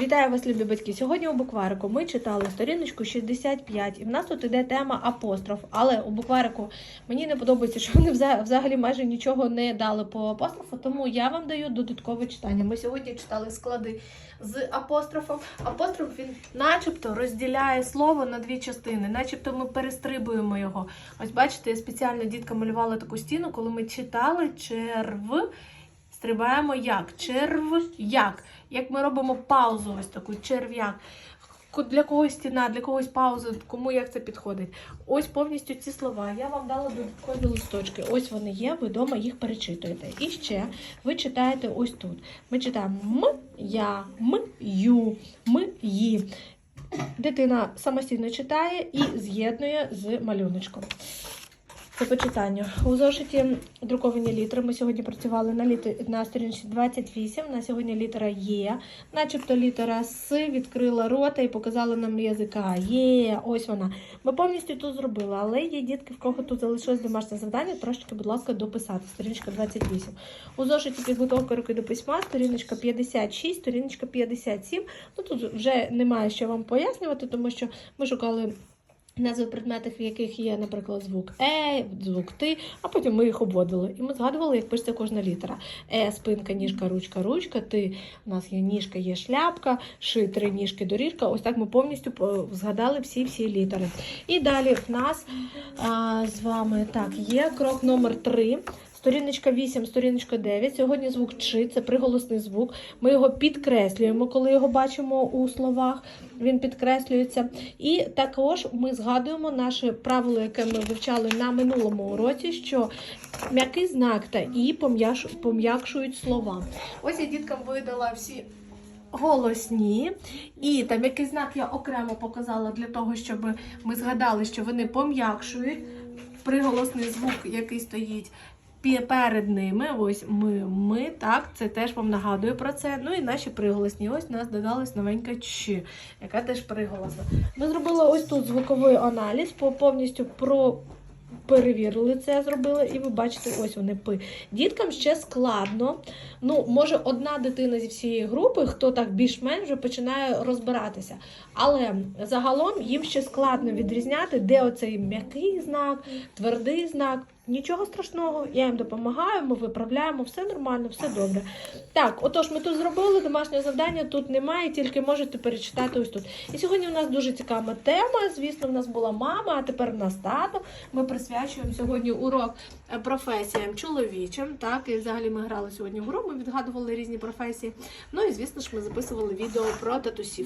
Вітаю вас, любі батьки. Сьогодні у букварику ми читали сторіночку 65, і в нас тут іде тема апостроф. Але у букварику мені не подобається, що вони вза- взагалі майже нічого не дали по апострофу, тому я вам даю додаткове читання. Ми сьогодні читали склади з апострофом. Апостроф він начебто розділяє слово на дві частини, начебто ми перестрибуємо його. Ось бачите, я спеціально дітка малювала таку стіну, коли ми читали черв. Стрибаємо як? Черв'як. Як ми робимо паузу, ось таку черв'як. Для когось стіна, для когось пауза, кому як це підходить. Ось повністю ці слова. Я вам дала додаткові листочки. Ось вони є, ви вдома їх перечитуєте. І ще ви читаєте ось тут. Ми читаємо м, я, м, ю, м, ї. Дитина самостійно читає і з'єднує з малюночком. По почитанню. У зошиті друковані літери. Ми сьогодні працювали на, літер... на сторінці 28. На сьогодні літера Є. Начебто літера С відкрила рота і показала нам язика. Є, ось вона. Ми повністю тут зробили, але є дітки, в кого тут залишилось домашнє завдання. Трошечки, будь ласка, дописати. Сторіночка 28. У зошиті підготовка руки до письма, сторіночка 56, сторіночка 57. Ну тут вже немає що вам пояснювати, тому що ми шукали. Назви предметів, в яких є, наприклад, звук Е, звук Ти, а потім ми їх обводили. І ми згадували, як пишеться кожна літера. Е, спинка, ніжка, ручка, ручка, ти. У нас є ніжка, є шляпка, ши, три ніжки, доріжка. Ось так ми повністю згадали всі-всі літери. І далі в нас а, з вами так, є крок номер 3. Сторіночка 8, сторіночка 9. Сьогодні звук чи це приголосний звук. Ми його підкреслюємо, коли його бачимо у словах. Він підкреслюється. І також ми згадуємо наше правило, яке ми вивчали на минулому уроці, що м'який знак та і пом'якшують слова. Ось я діткам видала всі. Голосні, і там який знак я окремо показала для того, щоб ми згадали, що вони пом'якшують приголосний звук, який стоїть перед ними. Ось ми, ми, так, це теж вам нагадує про це. Ну і наші приголосні. Ось у нас додалась новенька Ч, яка теж приголосна. Ми зробили ось тут звуковий аналіз, по- повністю про. Перевірили це, зробили, і ви бачите, ось вони пи. Діткам ще складно. Ну, може, одна дитина зі всієї групи, хто так більш-менш вже починає розбиратися. Але загалом їм ще складно відрізняти, де оцей м'який знак, твердий знак. Нічого страшного, я їм допомагаю, ми виправляємо, все нормально, все добре. Так, отож, ми тут зробили домашнє завдання, тут немає, тільки можете перечитати ось тут. І сьогодні у нас дуже цікава тема. Звісно, в нас була мама, а тепер в нас тато. Ми присвячуємо сьогодні урок професіям чоловічим. Так, і взагалі ми грали сьогодні в гру, ми відгадували різні професії. Ну і звісно ж, ми записували відео про татусів.